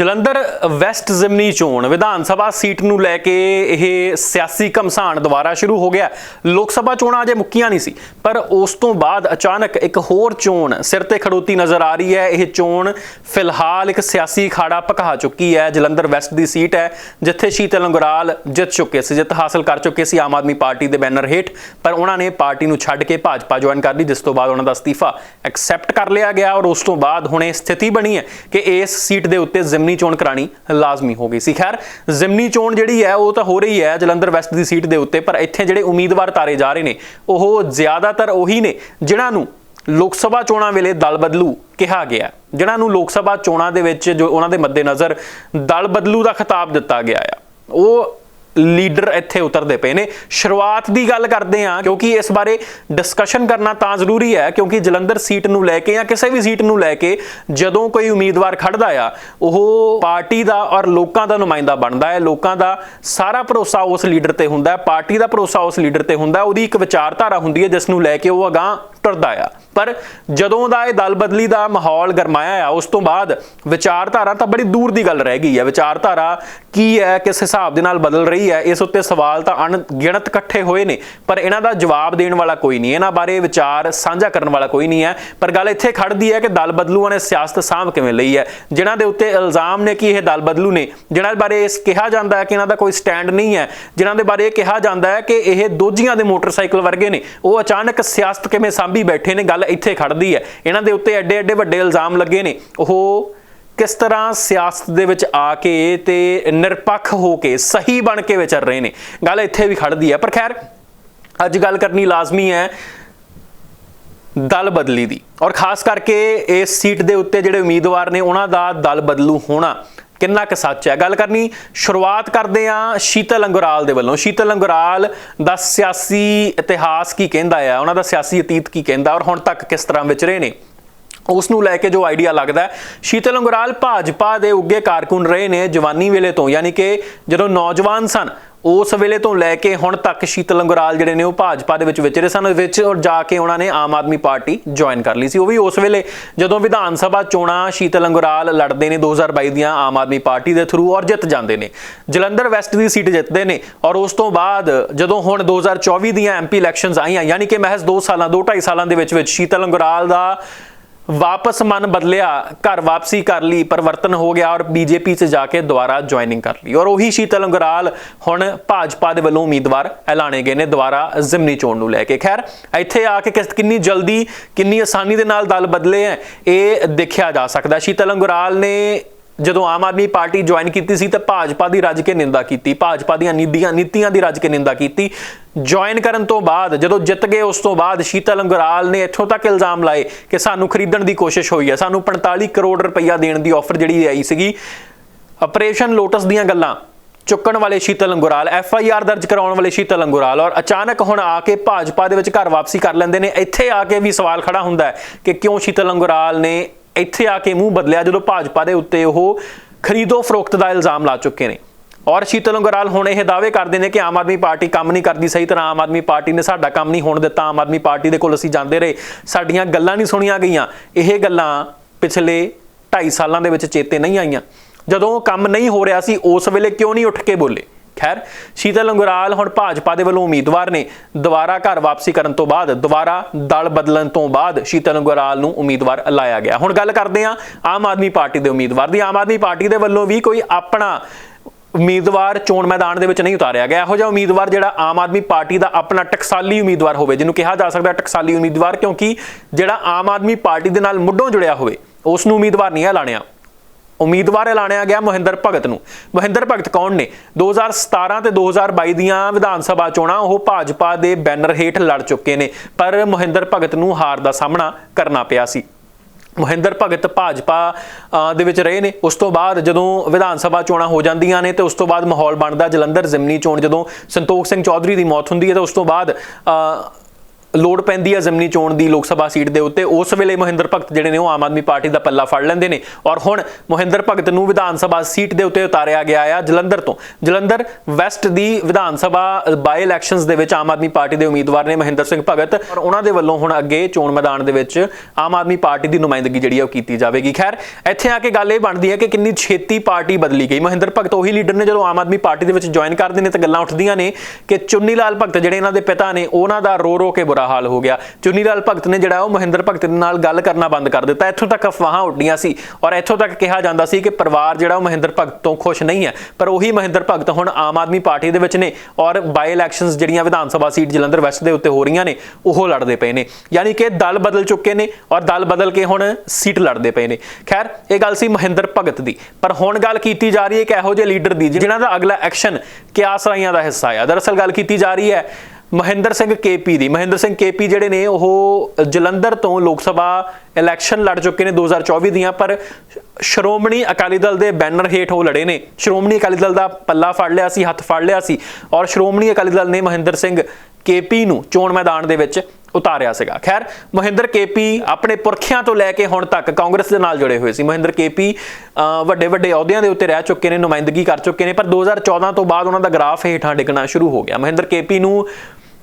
Jalandhar West ਜ਼ਿਮਨੀ ਚੋਣ, Vidhan Sabha seat ਨੂੰ ਲੈ ਕੇ ਇਹ ਸਿਆਸੀ ਘਮਸਾਨ ਦੁਬਾਰਾ ਸ਼ੁਰੂ ਹੋ ਗਿਆ। ਲੋਕ ਸਭਾ ਚੋਣਾਂ ਅਜੇ ਮੁੱਕੀਆਂ ਨਹੀਂ ਸੀ, ਪਰ ਉਸ ਤੋਂ ਬਾਅਦ ਅਚਾਨਕ ਇੱਕ ਹੋਰ ਚੋਣ ਸਿਰ ਤੇ ਖੜੋਤੀ ਨਜ਼ਰ ਆ ਰਹੀ ਹੈ। ਇਹ ਚੋਣ ਫਿਲਹਾਲ ਇੱਕ ਸਿਆਸੀ ਖਾੜਾ ਪਕਾ ਚੁੱਕੀ ਹੈ। ਜਲੰਧਰ ਵੈਸਟ ਦੀ ਸੀਟ ਹੈ, ਜਿੱਥੇ ਸ਼ੀਤਲ ਅੰਗਰਾਲ ਜਿੱਤ ਚੁੱਕੇ ਸੀ, ਜਿੱਤ ਹਾਸਲ ਕਰ ਚੁੱਕੇ ਸੀ ਆਮ ਆਦਮੀ ਪਾਰਟੀ ਦੇ ਬੈਨਰ ਹੇਠ, ਪਰ ਉਹਨਾਂ ਨੇ ਪਾਰਟੀ ਨੂੰ ਛੱਡ ਕੇ ਭਾਜਪਾ ਜੁਆਇਨ ਕਰ ਲਈ, ਜਿਸ ਤੋਂ ਬਾਅਦ ਉਹਨਾਂ ਦਾ ਅਸਤੀਫਾ ਐਕਸੈਪਟ ਕਰ ਲਿਆ ਗਿਆ ਔਰ ਉਸ ਤੋਂ ਬਾਅਦ ਹੁਣ ਇਹ ਸਥਿਤੀ ਬਣੀ ਹੈ ਕਿ ਇਸ ਸੀਟ ਦੇ ਉੱਤੇ ਜ਼ਿਮਨੀ ਚੋਣ ਕਰਾਣੀ ਲਾਜ਼ਮੀ ਹੋ ਗਈ ਸੀ। ਖੈਰ, ਜ਼ਿਮਨੀ ਚੋਣ ਜਿਹੜੀ ਹੈ, ਉਹ ਤਾਂ ਹੋ ਰਹੀ ਹੈ ਜਲੰਧਰ ਵੈਸਟ ਦੀ ਸੀਟ ਦੇ ਉੱਤੇ, ਪਰ ਇੱਥੇ ਜਿਹੜੇ ਉਮੀਦਵਾਰ ਤਾਰੇ ਜਾ ਰਹੇ ਨੇ, ਉਹ ਜ਼ਿਆਦਾਤਰ ਉਹੀ ਨੇ ਜਿਨ੍ਹਾਂ ਨੂੰ ਲੋਕ ਸਭਾ ਚੋਣਾਂ ਵੇਲੇ ਦਲ ਬਦਲੂ ਕਿਹਾ ਗਿਆ ਜਿਨ੍ਹਾਂ ਨੂੰ ਲੋਕ ਸਭਾ ਚੋਣਾਂ ਦੇ ਵਿੱਚ ਜੋ ਉਹਨਾਂ ਦੇ ਮੱਦੇਨਜ਼ਰ ਦਲ ਬਦਲੂ ਦਾ ਖਿਤਾਬ ਦਿੱਤਾ ਗਿਆ ਆ। ਉਹ ਲੀਡਰ ਇੱਥੇ ਉਤਰਦੇ ਪਏ ਨੇ। ਸ਼ੁਰੂਆਤ ਦੀ ਗੱਲ ਕਰਦੇ ਹਾਂ, ਕਿਉਂਕਿ ਇਸ ਬਾਰੇ ਡਿਸਕਸ਼ਨ ਕਰਨਾ ਤਾਂ ਜ਼ਰੂਰੀ ਹੈ, ਕਿਉਂਕਿ ਜਲੰਧਰ ਸੀਟ ਨੂੰ ਲੈ ਕੇ ਜਾਂ ਕਿਸੇ ਵੀ ਸੀਟ ਨੂੰ ਲੈ ਕੇ ਜਦੋਂ ਕੋਈ ਉਮੀਦਵਾਰ ਖੜਦਾ ਆ, ਉਹ ਪਾਰਟੀ ਦਾ ਔਰ ਲੋਕਾਂ ਦਾ ਨੁਮਾਇੰਦਾ ਬਣਦਾ ਹੈ। ਲੋਕਾਂ ਦਾ ਸਾਰਾ ਭਰੋਸਾ ਉਸ ਲੀਡਰ ਤੇ ਹੁੰਦਾ ਹੈ। ਪਾਰਟੀ ਦਾ ਭਰੋਸਾ ਉਸ ਲੀਡਰ ਤੇ ਹੁੰਦਾ ਉਹਦੀ ਇੱਕ ਵਿਚਾਰਧਾਰਾ ਹੁੰਦੀ ਹੈ, ਜਿਸ ਨੂੰ ਲੈ ਕੇ ਉਹ ਅਗਾਹ ਟੁਰਦਾ ਆ। ਪਰ ਜਦੋਂ ਦਾ ਇਹ ਦਲ ਬਦਲੀ ਦਾ ਮਾਹੌਲ ਗਰਮਾਇਆ ਆ, ਉਸ ਤੋਂ ਬਾਅਦ ਵਿਚਾਰਧਾਰਾ ਤਾਂ ਬੜੀ ਦੂਰ ਦੀ ਗੱਲ ਰਹਿ ਗਈ ਹੈ ਵਿਚਾਰਧਾਰਾ ਕੀ ਹੈ, ਕਿਸ ਹਿਸਾਬ ਦੇ ਨਾਲ ਬਦਲ ਰਹੀ ਹੈ, ਇਸ ਉੱਤੇ ਸਵਾਲ ਤਾਂ ਅਣਗਿਣਤ ਇਕੱਠੇ ਹੋਏ ਨੇ, ਪਰ ਇਹਨਾਂ ਦਾ ਜਵਾਬ ਦੇਣ ਵਾਲਾ ਕੋਈ ਨਹੀਂ। ਇਹਨਾਂ ਬਾਰੇ ਵਿਚਾਰ ਸਾਂਝਾ ਕਰਨ ਵਾਲਾ ਕੋਈ ਨਹੀਂ ਹੈ। ਪਰ ਗੱਲ ਇੱਥੇ ਖੜਦੀ ਹੈ ਕਿ ਦਲ ਬਦਲੂਆਂ ਨੇ ਸਿਆਸਤ ਸਾਂਭ ਕਿਵੇਂ ਲਈ ਹੈ? ਜਿਨ੍ਹਾਂ ਦੇ ਉੱਤੇ ਇਲਜ਼ਾਮ ਨੇ ਕਿ ਇਹ ਦਲ ਬਦਲੂ ਨੇ, ਜਿਨ੍ਹਾਂ ਬਾਰੇ ਇਸ ਕਿਹਾ ਜਾਂਦਾ ਹੈ ਕਿ ਇਹਨਾਂ ਦਾ ਕੋਈ ਸਟੈਂਡ ਨਹੀਂ ਹੈ, ਜਿਨ੍ਹਾਂ ਦੇ ਬਾਰੇ ਇਹ ਕਿਹਾ ਜਾਂਦਾ ਹੈ ਕਿ ਇਹ ਦੋਜੀਆਂ ਦੇ ਮੋਟਰਸਾਈਕਲ ਵਰਗੇ ਨੇ, ਉਹ ਅਚਾਨਕ ਸਿਆਸਤ ਕਿਵੇਂ ਸਾਂਭ ਬੈਠੇ ਨੇ, ਗੱਲ ਇੱਥੇ ਖੜਦੀ ਹੈ। ਇਹਨਾਂ ਦੇ ਉੱਤੇ ਐਡੇ ਐਡੇ ਵੱਡੇ ਇਲਜ਼ਾਮ ਲੱਗੇ ਨੇ। ਉਹ ਕਿਸ ਤਰ੍ਹਾਂ ਸਿਆਸਤ ਦੇ ਵਿੱਚ ਆ ਕੇ ਤੇ ਨਿਰਪੱਖ ਹੋ ਕੇ ਸਹੀ ਬਣ ਕੇ ਵਿਚਰ ਰਹੇ ਨੇ। ਗੱਲ ਇੱਥੇ ਵੀ ਖੜਦੀ ਹੈ। ਪਰ ਖੈਰ, ਅੱਜ ਗੱਲ ਕਰਨੀ ਲਾਜ਼ਮੀ ਹੈ। ਦਲ ਬਦਲੀ ਦੀ। ਔਰ ਖਾਸ ਕਰਕੇ ਇਸ ਸੀਟ ਦੇ ਉੱਤੇ ਜਿਹੜੇ ਉਮੀਦਵਾਰ ਨੇ, ਉਹਨਾਂ ਦਾ ਦਲ ਬਦਲੂ ਹੋਣਾ ਕਿੰਨਾ ਕੁ ਸੱਚ ਹੈ? ਗੱਲ ਕਰਨੀ, ਸ਼ੁਰੂਆਤ ਕਰਦੇ ਆ ਸ਼ੀਤਲ ਅੰਗਰਾਲ ਦੇ ਵੱਲੋਂ। ਸ਼ੀਤਲ ਅੰਗਰਾਲ ਦਾ ਸਿਆਸੀ ਇਤਿਹਾਸ ਕੀ ਕਹਿੰਦਾ ਆ? ਉਹਨਾਂ ਦਾ ਸਿਆਸੀ ਅਤੀਤ ਕੀ ਕਹਿੰਦਾ? ਔਰ ਹੁਣ ਤੱਕ ਕਿਸ ਤਰ੍ਹਾਂ ਵਿਚਰੇ ਨੇ? ਉਸ ਨੂੰ ਲੈ ਕੇ ਜੋ ਆਈਡੀਆ ਲੱਗਦਾ ਸ਼ੀਤਲ ਅੰਗਰਾਲ ਭਾਜਪਾ ਦੇ ਉੱਗੇ ਕਾਰਕੁਨ ਰਹੇ ਨੇ ਜਵਾਨੀ ਵੇਲੇ ਤੋਂ, ਯਾਨੀ ਕਿ ਜਦੋਂ ਨੌਜਵਾਨ ਸਨ, ਉਸ ਵੇਲੇ ਤੋਂ ਲੈ ਕੇ ਹੁਣ ਤੱਕ ਸ਼ੀਤਲ ਅੰਗਰਾਲ ਜਿਹੜੇ ਨੇ ਉਹ ਭਾਜਪਾ ਦੇ ਵਿੱਚ ਵਿਚਰੇ ਸਨ ਵਿੱਚ ਔਰ ਜਾ ਕੇ ਉਹਨਾਂ ਨੇ ਆਮ ਆਦਮੀ ਪਾਰਟੀ ਜੁਆਇਨ ਕਰ ਲਈ ਸੀ। ਉਹ ਵੀ ਉਸ ਵੇਲੇ ਜਦੋਂ ਵਿਧਾਨ ਸਭਾ ਚੋਣਾਂ ਸ਼ੀਤਲ ਅੰਗਰਾਲ ਲੜਦੇ ਨੇ 2022 ਦੀਆਂ ਆਮ ਆਦਮੀ ਪਾਰਟੀ ਦੇ ਥਰੂ ਔਰ ਜਿੱਤ ਜਾਂਦੇ ਨੇ। ਜਲੰਧਰ ਵੈਸਟ ਦੀ ਸੀਟ ਜਿੱਤਦੇ ਨੇ ਔਰ ਉਸ ਤੋਂ ਬਾਅਦ ਜਦੋਂ ਹੁਣ 2024 ਦੀਆਂ ਐਮਪੀ ਇਲੈਕਸ਼ਨਸ ਆਈਆਂ, ਯਾਨੀ ਕਿ ਮਹਿਜ਼ 2 ਸਾਲਾਂ 2 2.5 ਸਾਲਾਂ ਦੇ ਵਿੱਚ ਵਿੱਚ ਸ਼ੀਤਲ ਅੰਗਰਾਲ ਦਾ ਵਾਪਸ ਮਨ ਬਦਲਿਆ, ਘਰ ਵਾਪਸੀ ਕਰ ਲਈ, ਪਰਿਵਰਤਨ ਹੋ ਗਿਆ ਔਰ ਬੀਜੇਪੀ 'ਚ ਜਾ ਕੇ ਦੁਬਾਰਾ ਜੁਆਇਨਿੰਗ ਕਰ ਲਈ। ਔਰ ਉਹੀ ਸ਼ੀਤਲ ਅੰਗਰਾਲ ਹੁਣ ਭਾਜਪਾ ਦੇ ਵੱਲੋਂ ਉਮੀਦਵਾਰ ਐਲਾਨੇ ਗਏ ਨੇ, ਦੁਬਾਰਾ ਜ਼ਿਮਨੀ ਚੋਣ ਨੂੰ ਲੈ ਕੇ। ਖੈਰ, ਇੱਥੇ ਆ ਕੇ ਕਿਸ- ਕਿੰਨੀ ਜਲਦੀ, ਕਿੰਨੀ ਆਸਾਨੀ ਦੇ ਨਾਲ ਦਲ ਬਦਲੇ ਹੈ, ਇਹ ਦੇਖਿਆ ਜਾ ਸਕਦਾ। ਸ਼ੀਤਲ ਅੰਗਰਾਲ ਨੇ ਜਦੋਂ ਆਮ ਆਦਮੀ ਪਾਰਟੀ ਜੁਆਇਨ ਕੀਤੀ ਸੀ ਤਾਂ ਭਾਜਪਾ ਦੀ ਰੱਜ ਕੇ ਨਿੰਦਾ ਕੀਤੀ, ਭਾਜਪਾ ਦੀਆਂ ਨੀਤੀਆਂ ਨੀਤੀਆਂ ਦੀ ਰੱਜ ਕੇ ਨਿੰਦਾ ਕੀਤੀ। ਜੁਆਇਨ ਕਰਨ ਤੋਂ ਬਾਅਦ, ਜਦੋਂ ਜਿੱਤ ਗਏ, ਉਸ ਤੋਂ ਬਾਅਦ ਸ਼ੀਤਲ ਅੰਗਰਾਲ ਨੇ ਇੱਥੋਂ ਤੱਕ ਇਲਜ਼ਾਮ ਲਾਏ ਕਿ ਸਾਨੂੰ ਖਰੀਦਣ ਦੀ ਕੋਸ਼ਿਸ਼ ਹੋਈ ਹੈ। ਸਾਨੂੰ 45 ਕਰੋੜ ਰੁਪਈਆ ਦੇਣ ਦੀ ਆਫਰ ਜਿਹੜੀ ਆਈ ਸੀਗੀ। ਆਪਰੇਸ਼ਨ ਲੋਟਸ ਦੀਆਂ ਗੱਲਾਂ। ਚੁੱਕਣ ਵਾਲੇ Sheetal Angural F I R ਦਰਜ ਕਰਾਉਣ ਵਾਲੇ ਸ਼ੀਤਲ ਅੰਗੁਰਾਲ ਔਰ ਅਚਾਨਕ ਹੁਣ ਆ ਕੇ ਭਾਜਪਾ ਦੇ ਵਿੱਚ ਘਰ ਵਾਪਸੀ ਕਰ ਲੈਂਦੇ ਨੇ। ਇੱਥੇ ਆ ਕੇ ਵੀ ਸਵਾਲ ਖੜਾ ਹੁੰਦਾ ਹੈ ਕਿ ਕਿਉਂ ਸ਼ੀਤਲ ਅੰਗੁਰਾਲ ਨੇ ਇੱਥੇ ਆ ਕੇ ਮੂੰਹ ਬਦਲਿਆ ਜਦੋਂ ਭਾਜਪਾ ਦੇ ਉੱਤੇ ਉਹ ਖਰੀਦੋ ਫਰੋਖਤ ਦਾ ਇਲਜ਼ਾਮ ਲਾ ਚੁੱਕੇ ਨੇ। ਔਰ ਸ਼ੀਤਲ ਅੰਗਰਾਲ ਹੁਣ ਇਹ ਦਾਅਵੇ ਕਰਦੇ ਨੇ ਕਿ ਆਮ ਆਦਮੀ ਪਾਰਟੀ ਕੰਮ ਨਹੀਂ ਕਰਦੀ, ਸਹੀ ਤਰ੍ਹਾਂ ਆਮ ਆਦਮੀ ਪਾਰਟੀ ਨੇ ਸਾਡਾ ਕੰਮ ਨਹੀਂ ਹੋਣ ਦਿੱਤਾ, ਆਮ ਆਦਮੀ ਪਾਰਟੀ ਦੇ ਕੋਲ ਅਸੀਂ ਜਾਂਦੇ ਰਹੇ। ਸਾਡੀਆਂ ਗੱਲਾਂ ਨਹੀਂ ਸੁਣੀਆਂ ਗਈਆਂ। ਇਹ ਗੱਲਾਂ ਪਿਛਲੇ 2.5 ਸਾਲਾਂ ਦੇ ਵਿੱਚ ਚੇਤੇ ਨਹੀਂ ਆਈਆਂ। ਜਦੋਂ ਕੰਮ ਨਹੀਂ ਹੋ ਰਿਹਾ ਸੀ, ਉਸ ਵੇਲੇ ਕਿਉਂ ਨਹੀਂ ਉੱਠ ਕੇ ਬੋਲੇ? ਖੈਰ, ਸ਼ੀਤਲ ਅੰਗਰਾਲ ਹੁਣ ਭਾਜਪਾ ਦੇ ਵੱਲੋਂ ਉਮੀਦਵਾਰ ਨੇ ਦੁਬਾਰਾ ਘਰ ਵਾਪਸੀ ਕਰਨ ਤੋਂ ਬਾਅਦ, ਦੁਬਾਰਾ ਦਲ ਬਦਲਣ ਤੋਂ ਬਾਅਦ ਸ਼ੀਤਲ ਅੰਗਰਾਲ ਨੂੰ ਉਮੀਦਵਾਰ ਲਾਇਆ ਗਿਆ। ਹੁਣ ਗੱਲ ਕਰਦੇ ਹਾਂ ਆਮ ਆਦਮੀ ਪਾਰਟੀ ਦੇ ਉਮੀਦਵਾਰ ਦੀ। ਆਮ ਆਦਮੀ ਪਾਰਟੀ ਦੇ ਵੱਲੋਂ ਵੀ ਕੋਈ ਆਪਣਾ ਉਮੀਦਵਾਰ ਚੋਣ ਮੈਦਾਨ ਦੇ ਵਿੱਚ ਨਹੀਂ ਉਤਾਰਿਆ ਗਿਆ। ਇਹੋ ਜਿਹਾ ਉਮੀਦਵਾਰ ਜਿਹੜਾ ਆਮ ਆਦਮੀ ਪਾਰਟੀ ਦਾ ਆਪਣਾ ਟਕਸਾਲੀ ਉਮੀਦਵਾਰ ਹੋਵੇ, ਜਿਹਨੂੰ ਕਿਹਾ ਜਾ ਸਕਦਾ ਟਕਸਾਲੀ ਉਮੀਦਵਾਰ, ਕਿਉਂਕਿ ਜਿਹੜਾ ਆਮ ਆਦਮੀ ਪਾਰਟੀ ਦੇ ਨਾਲ ਮੁੱਢੋਂ ਜੁੜਿਆ ਹੋਵੇ, ਉਸ ਨੂੰ ਉਮੀਦਵਾਰ ਨਹੀਂ ਐਲਾਣਿਆ। ਉਮੀਦਵਾਰ ਐਲਾਨਿਆ ਗਿਆ ਮੋਹਿੰਦਰ ਭਗਤ ਨੂੰ। ਮੋਹਿੰਦਰ ਭਗਤ ਕੌਣ ਨੇ? 2017 ਤੇ 2022 ਦੀਆਂ ਵਿਧਾਨ ਸਭਾ ਚੋਣਾਂ, ਉਹ ਭਾਜਪਾ ਦੇ ਬੈਨਰ ਹੇਠ ਲੜ ਚੁੱਕੇ ਨੇ, ਪਰ ਮੋਹਿੰਦਰ ਭਗਤ ਨੂੰ ਹਾਰ ਦਾ ਸਾਹਮਣਾ ਕਰਨਾ ਪਿਆ ਸੀ। ਮੋਹਿੰਦਰ ਭਗਤ ਭਾਜਪਾ ਦੇ ਵਿੱਚ ਰਹੇ ਨੇ। ਉਸ ਤੋਂ ਬਾਅਦ ਜਦੋਂ ਵਿਧਾਨ ਸਭਾ ਚੋਣਾਂ ਹੋ ਜਾਂਦੀਆਂ ਨੇ ਤੇ ਉਸ ਤੋਂ ਬਾਅਦ ਮਾਹੌਲ ਬਣਦਾ ਜਲੰਧਰ ਜ਼ਿਮਨੀ ਚੋਣ, ਜਦੋਂ ਸੰਤੋਖ ਸਿੰਘ ਚੌਧਰੀ ਦੀ ਮੌਤ ਹੁੰਦੀ ਹੈ, ਤਾਂ ਉਸ ਤੋਂ ਬਾਅਦ ਲੋੜ ਪੈਂਦੀ ਹੈ ਜ਼ਮਨੀ ਚੋਣ ਦੀ ਲੋਕ ਸਭਾ ਸੀਟ ਦੇ ਉੱਤੇ, ਉਸ ਵੇਲੇ ਮਹਿੰਦਰ ਭਗਤ ਜਿਹੜੇ ਨੇ ਉਹ ਆਮ ਆਦਮੀ ਪਾਰਟੀ ਦਾ ਪੱਲਾ ਫੜ ਲੈਂਦੇ ਨੇ। ਔਰ ਹੁਣ ਮਹਿੰਦਰ ਭਗਤ ਨੂੰ ਵਿਧਾਨ ਸਭਾ ਸੀਟ ਦੇ ਉੱਤੇ ਉਤਾਰਿਆ ਗਿਆ ਆ ਜਲੰਧਰ ਤੋਂ। ਜਲੰਧਰ ਵੈਸਟ ਦੀ ਵਿਧਾਨ ਸਭਾ ਬਾਈ ਇਲੈਕਸ਼ਨਸ ਦੇ ਵਿੱਚ ਆਮ ਆਦਮੀ ਪਾਰਟੀ ਦੇ ਉਮੀਦਵਾਰ ਨੇ ਮਹਿੰਦਰ ਸਿੰਘ ਭਗਤ। ਔਰ ਉਹਨਾਂ ਦੇ ਵੱਲੋਂ ਹੁਣ ਅੱਗੇ ਚੋਣ ਮੈਦਾਨ ਦੇ ਵਿੱਚ ਆਮ ਆਦਮੀ ਪਾਰਟੀ ਦੀ ਨੁਮਾਇੰਦਗੀ ਜਿਹੜੀ ਆ ਉਹ ਕੀਤੀ ਜਾਵੇਗੀ। ਖੈਰ, ਇੱਥੇ ਆ ਕੇ ਗੱਲ ਇਹ ਬਣਦੀ ਹੈ ਕਿ ਕਿੰਨੀ ਛੇਤੀ ਪਾਰਟੀ ਬਦਲੀ ਗਈ। ਮਹਿੰਦਰ ਭਗਤ ਉਹੀ ਲੀਡਰ ਨੇ ਜਦੋਂ ਆਮ ਆਦਮੀ ਪਾਰਟੀ ਦੇ ਵਿੱਚ ਜੁਆਇਨ ਕਰਦੇ ਨੇ ਤਾਂ ਗੱਲਾਂ ਉੱਠਦੀਆਂ ਨੇ ਕਿ ਚੁੰਨੀ ਲਾਲ ਭਗਤ ਜਿਹੜੇ ਇਹਨਾਂ ਦੇ ਪਿਤਾ ਨੇ, ਉਹਨਾਂ ਦਾ ਰੋ ਰੋ ਕੇ ਬੁਰਾ ਹਾਲ ਹੋ ਗਿਆ। ਚੁੰਨੀ ਲਾਲ ਭਗਤ ਨੇ ਜਿਹੜਾ ਉਹ ਮਹਿੰਦਰ ਭਗਤ ਦੇ ਨਾਲ ਗੱਲ ਕਰਨਾ ਬੰਦ ਕਰ ਦਿੱਤਾ। ਇੱਥੋਂ ਤੱਕ ਅਫਵਾਹਾਂ ਉੱਡੀਆਂ ਸੀ ਔਰ ਇੱਥੋਂ ਤੱਕ ਕਿਹਾ ਜਾਂਦਾ ਸੀ ਕਿ ਪਰਿਵਾਰ ਜਿਹੜਾ ਉਹ ਮਹਿੰਦਰ ਭਗਤ ਤੋਂ ਖੁਸ਼ ਨਹੀਂ ਹੈ, ਪਰ ਉਹੀ ਮਹਿੰਦਰ ਭਗਤ ਹੁਣ ਆਮ ਆਦਮੀ ਪਾਰਟੀ ਦੇ ਵਿੱਚ ਨੇ ਔਰ ਬਾਈ ਇਲੈਕਸ਼ਨਸ ਜਿਹੜੀਆਂ ਵਿਧਾਨ ਸਭਾ ਸੀਟ ਜਲੰਧਰ ਵੈਸਟ ਦੇ ਉੱਤੇ ਹੋ ਰਹੀਆਂ ਨੇ, ਉਹ ਲੜਦੇ ਪਏ ਨੇ। ਯਾਨੀ ਕਿ ਦਲ ਬਦਲ ਚੁੱਕੇ ਨੇ ਔਰ ਦਲ ਬਦਲ ਕੇ ਹੁਣ ਸੀਟ ਲੜਦੇ ਪਏ ਨੇ। ਖੈਰ, ਇਹ ਗੱਲ ਸੀ ਮਹਿੰਦਰ ਭਗਤ ਦੀ। ਪਰ ਹੁਣ ਗੱਲ ਕੀਤੀ ਜਾ ਰਹੀ ਹੈ ਕਿ ਇਹੋ ਜਿਹੇ ਲੀਡਰ ਦੀ ਜਿਨ੍ਹਾਂ ਦਾ ਅਗਲਾ ਐਕਸ਼ਨ ਕਿਆਸ ਰਾਈਆਂ ਦਾ ਹਿੱਸਾ ਆ। ਦਰਅਸਲ ਗੱਲ ਕੀਤੀ ਜਾ ਰਹੀ ਹੈ ਮਹਿੰਦਰ ਸਿੰਘ ਕੇਪੀ ਦੀ। ਮਹਿੰਦਰ ਸਿੰਘ ਕੇਪੀ ਜਿਹੜੇ ਨੇ, ਉਹ ਜਲੰਧਰ ਤੋਂ ਲੋਕ ਸਭਾ ਇਲੈਕਸ਼ਨ ਲੜ ਚੁੱਕੇ ਨੇ 2024 ਦੀਆਂ, ਪਰ ਸ਼੍ਰੋਮਣੀ ਅਕਾਲੀ ਦਲ ਦੇ ਬੈਨਰ ਹੇਠ ਉਹ ਲੜੇ ਨੇ। ਸ਼੍ਰੋਮਣੀ ਅਕਾਲੀ ਦਲ ਦਾ ਪੱਲਾ ਫੜ ਲਿਆ ਸੀ, ਹੱਥ ਫੜ ਲਿਆ ਸੀ ਔਰ ਸ਼੍ਰੋਮਣੀ ਅਕਾਲੀ ਦਲ ਨੇ ਮਹਿੰਦਰ ਸਿੰਘ ਕੇਪੀ ਨੂੰ ਚੋਣ ਮੈਦਾਨ ਦੇ ਵਿੱਚ ਉਤਾਰਿਆ ਸੀਗਾ। ਖੈਰ, ਮਹਿੰਦਰ ਕੇਪੀ ਆਪਣੇ ਪੁਰਖਿਆਂ ਤੋਂ ਲੈ ਕੇ ਹੁਣ ਤੱਕ ਕਾਂਗਰਸ ਦੇ ਨਾਲ ਜੁੜੇ ਹੋਏ ਸੀ। ਮਹਿੰਦਰ ਕੇਪੀ ਵੱਡੇ ਵੱਡੇ ਅਹੁਦਿਆਂ ਦੇ ਉੱਤੇ ਰਹਿ ਚੁੱਕੇ ਨੇ, ਨੁਮਾਇੰਦਗੀ ਕਰ ਚੁੱਕੇ ਨੇ, ਪਰ 2014 ਤੋਂ ਬਾਅਦ ਉਹਨਾਂ ਦਾ ਗ੍ਰਾਫ ਹੇਠਾਂ ਡਿੱਗਣਾ ਸ਼ੁਰੂ ਹੋ ਗਿਆ। ਮਹਿੰਦਰ ਕੇਪੀ ਨੂੰ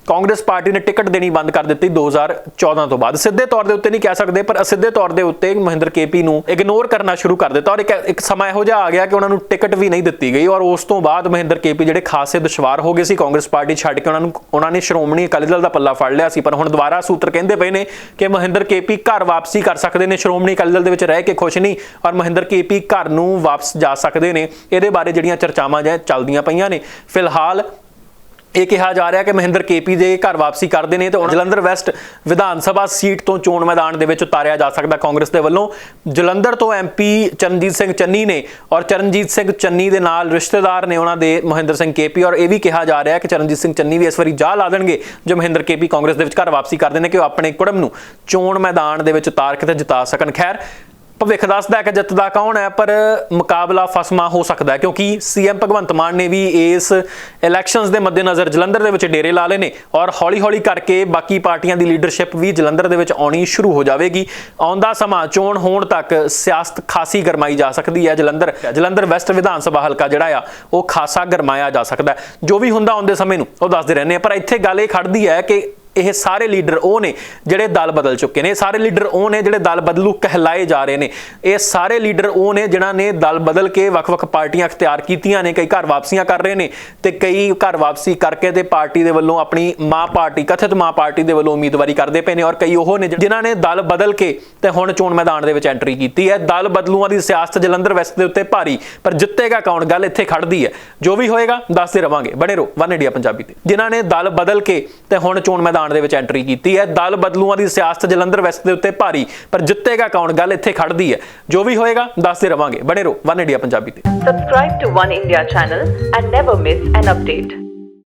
ਕਾਂਗਰਸ ਪਾਰਟੀ ਨੇ ਟਿਕਟ ਦੇਣੀ ਬੰਦ ਕਰ ਦਿੱਤੀ 2014 ਤੋਂ ਬਾਅਦ। ਸਿੱਧੇ ਤੌਰ ਦੇ ਉੱਤੇ ਨਹੀਂ ਕਹਿ ਸਕਦੇ, ਪਰ ਅਸਿੱਧੇ ਤੌਰ ਦੇ ਉੱਤੇ ਮਹਿੰਦਰ ਕੇਪੀ ਨੂੰ ਇਗਨੋਰ ਕਰਨਾ ਸ਼ੁਰੂ ਕਰ ਦਿੱਤਾ ਔਰ ਇੱਕ ਇੱਕ ਸਮਾਂ ਇਹੋ ਜਿਹਾ ਆ ਗਿਆ ਕਿ ਉਹਨਾਂ ਨੂੰ ਟਿਕਟ ਵੀ ਨਹੀਂ ਦਿੱਤੀ ਗਈ ਔਰ ਉਸ ਤੋਂ ਬਾਅਦ ਮਹਿੰਦਰ ਕੇਪੀ ਜਿਹੜੇ ਖਾਸੇ ਦੁਸ਼ਵਾਰ ਹੋ ਗਏ ਸੀ ਕਾਂਗਰਸ ਪਾਰਟੀ ਛੱਡ ਕੇ, ਉਹਨਾਂ ਨੂੰ ਉਹਨਾਂ ਨੇ ਸ਼੍ਰੋਮਣੀ ਅਕਾਲੀ ਦਲ ਦਾ ਪੱਲਾ ਫੜ ਲਿਆ ਸੀ। ਪਰ ਹੁਣ ਦੁਬਾਰਾ ਸੂਤਰ ਕਹਿੰਦੇ ਪਏ ਨੇ ਕਿ ਮਹਿੰਦਰ ਕੇਪੀ ਘਰ ਵਾਪਸੀ ਕਰ ਸਕਦੇ ਨੇ, ਸ਼੍ਰੋਮਣੀ ਅਕਾਲੀ ਦਲ ਦੇ ਵਿੱਚ ਰਹਿ ਕੇ ਖੁਸ਼ ਨਹੀਂ ਔਰ ਮਹਿੰਦਰ ਕੇਪੀ ਘਰ ਨੂੰ ਵਾਪਸ ਜਾ ਸਕਦੇ ਨੇ। ਇਹਦੇ ਬਾਰੇ ਜਿਹੜੀਆਂ ਚਰਚਾਵਾਂ ਜਾਂ ਚੱਲਦੀਆਂ ਪਈਆਂ ਨੇ, ਫਿਲਹਾਲ ਇਹ ਕਿਹਾ ਜਾ ਰਿਹਾ ਕਿ ਮਹਿੰਦਰ ਕੇਪੀ ਦੇ ਘਰ ਵਾਪਸੀ ਕਰਦੇ ਨੇ ਤੇ ਉਹਨਾਂ ਜਲੰਧਰ ਵੈਸਟ ਵਿਧਾਨ ਸਭਾ ਸੀਟ ਤੋਂ ਚੋਣ ਮੈਦਾਨ ਦੇ ਵਿੱਚ ਉਤਾਰਿਆ ਜਾ ਸਕਦਾ ਕਾਂਗਰਸ ਦੇ ਵੱਲੋਂ। ਜਲੰਧਰ ਤੋਂ ਐਮਪੀ ਚਰਨਜੀਤ ਸਿੰਘ ਚੰਨੀ ਨੇ ਔਰ ਚਰਨਜੀਤ ਸਿੰਘ ਚੰਨੀ ਦੇ ਨਾਲ ਰਿਸ਼ਤੇਦਾਰ ਨੇ ਉਹਨਾਂ ਦੇ ਮਹਿੰਦਰ ਸਿੰਘ ਕੇਪੀ ਔਰ ਇਹ ਵੀ ਕਿਹਾ ਜਾ ਰਿਹਾ ਕਿ ਚਰਨਜੀਤ ਸਿੰਘ ਚੰਨੀ ਵੀ ਇਸ ਵਾਰੀ ਜਾ ਲਾ ਦੇਣਗੇ ਜੋ ਮਹਿੰਦਰ ਕੇਪੀ ਕਾਂਗਰਸ ਦੇ ਵਿੱਚ ਘਰ ਵਾਪਸੀ ਕਰਦੇ ਨੇ ਕਿ ਉਹ ਆਪਣੇ ਕੁੜਮ ਨੂੰ ਚੋਣ ਮੈਦਾਨ ਦੇ ਵਿੱਚ ਉਤਾਰ ਕੇ ਤੇ ਜਿਤਾ ਸਕਣ। ਖੈਰ ਭਵਿੱਖ ਦੱਸਦਾ ਕਿ ਜਿੱਤਦਾ ਕੌਣ ਹੈ, ਪਰ ਮੁਕਾਬਲਾ ਫਸਮਾ ਹੋ ਸਕਦਾ ਹੈ, ਕਿਉਂਕਿ ਸੀਐਮ ਭਗਵੰਤ ਮਾਨ ਨੇ ਵੀ ਇਸ ਇਲੈਕਸ਼ਨਸ ਦੇ ਮੱਦੇਨਜ਼ਰ ਜਲੰਧਰ ਦੇ ਵਿੱਚ ਡੇਰੇ ਲਾ ਲਏ ਨੇ ਔਰ ਹੌਲੀ-ਹੌਲੀ ਕਰਕੇ ਬਾਕੀ ਪਾਰਟੀਆਂ ਦੀ ਲੀਡਰਸ਼ਿਪ ਵੀ ਜਲੰਧਰ ਦੇ ਵਿੱਚ ਆਉਣੀ ਸ਼ੁਰੂ ਹੋ ਜਾਵੇਗੀ। ਆਉਂਦਾ ਸਮਾਂ ਚੋਣ ਹੋਣ ਤੱਕ ਸਿਆਸਤ ਖਾਸੀ ਗਰਮਾਈ ਜਾ ਸਕਦੀ ਹੈ ਜਲੰਧਰ। ਜਲੰਧਰ ਵੈਸਟ ਵਿਧਾਨ ਸਭਾ ਹਲਕਾ ਜਿਹੜਾ ਆ, ਉਹ ਖਾਸਾ ਗਰਮਾਇਆ ਜਾ ਸਕਦਾ ਜੋ ਵੀ ਹੁੰਦਾ ਆਉਂਦੇ ਸਮੇਂ ਨੂੰ ਉਹ ਦੱਸਦੇ ਰਹਿੰਦੇ ਆ ਪਰ ਇੱਥੇ ਗੱਲ ਇਹ ਖੜਦੀ ਹੈ ਕਿ ਇਹ ਸਾਰੇ ਲੀਡਰ ਉਹ ਨੇ ਜਿਹੜੇ ਦਲ ਬਦਲ ਚੁੱਕੇ ਨੇ, ਇਹ ਸਾਰੇ ਲੀਡਰ ਉਹ ਨੇ ਜਿਹੜੇ ਦਲ ਬਦਲੂ ਕਹਿਲਾਏ ਜਾ ਰਹੇ ਨੇ। ਇਹ ਸਾਰੇ ਲੀਡਰ ਉਹ ਨੇ ਜਿਨ੍ਹਾਂ ਨੇ ਦਲ ਬਦਲ ਕੇ ਵੱਖ-ਵੱਖ ਪਾਰਟੀਆਂ ਅਖਤਿਆਰ ਕੀਤੀਆਂ ਨੇ, ਕਈ ਘਰ ਵਾਪਸੀਆਂ ਕਰ ਰਹੇ ਨੇ ਤੇ ਕਈ ਘਰ ਵਾਪਸੀ ਕਰਕੇ ਤੇ ਪਾਰਟੀ ਦੇ ਵੱਲੋਂ ਆਪਣੀ ਮਾਂ ਪਾਰਟੀ, ਕਥਿਤ ਮਾਂ ਪਾਰਟੀ ਦੇ ਵੱਲੋਂ ਉਮੀਦਵਾਰੀ ਕਰਦੇ ਪਏ ਨੇ ਔਰ ਕਈ ਉਹ ਨੇ ਜਿਨ੍ਹਾਂ ਨੇ ਦਲ ਬਦਲ ਕੇ ਤੇ ਹੁਣ ਚੋਣ ਮੈਦਾਨ ਦੇ ਵਿੱਚ ਐਂਟਰੀ ਕੀਤੀ ਹੈ। ਦਲ ਬਦਲੂਆਂ ਦੀ ਸਿਆਸਤ ਜਲੰਧਰ ਵੈਸਟ ਦੇ ਉੱਤੇ ਭਾਰੀ, ਪਰ ਜਿੱਤੇਗਾ ਕੌਣ? ਗੱਲ ਇੱਥੇ ਖੜਦੀ ਹੈ। ਜੋ ਵੀ ਹੋਏਗਾ, ਦੱਸਦੇ ਰਵਾਂਗੇ। ਬਣੇ ਰਹੋ, ਵਨ ਇੰਡੀਆ ਪੰਜਾਬੀ ਤੇ। ਜਿਨ੍ਹਾਂ ਨੇ ਦਲ ਬਦਲ ਕੇ ਤੇ ਹੁਣ ਚੋਣ ਮੈਦਾਨ ਦੇ ਵਿੱਚ ਐਂਟਰੀ ਕੀਤੀ ਹੈ। ਦਲ ਬਦਲੂਆਂ ਦੀ ਸਿਆਸਤ ਜਲੰਧਰ ਵੈਸਟ ਦੇ ਉੱਤੇ ਭਾਰੀ, ਪਰ ਜਿੱਤੇਗਾ ਕੌਣ? ਗੱਲ ਇੱਥੇ ਖੜਦੀ ਹੈ। ਜੋ ਵੀ ਹੋਏਗਾ, ਦੱਸਦੇ ਰਵਾਂਗੇ। ਬਣੇ ਰਹੋ, ਵਨ ਇੰਡੀਆ ਪੰਜਾਬੀ ਤੇ। Subscribe to One India channel and never miss an update.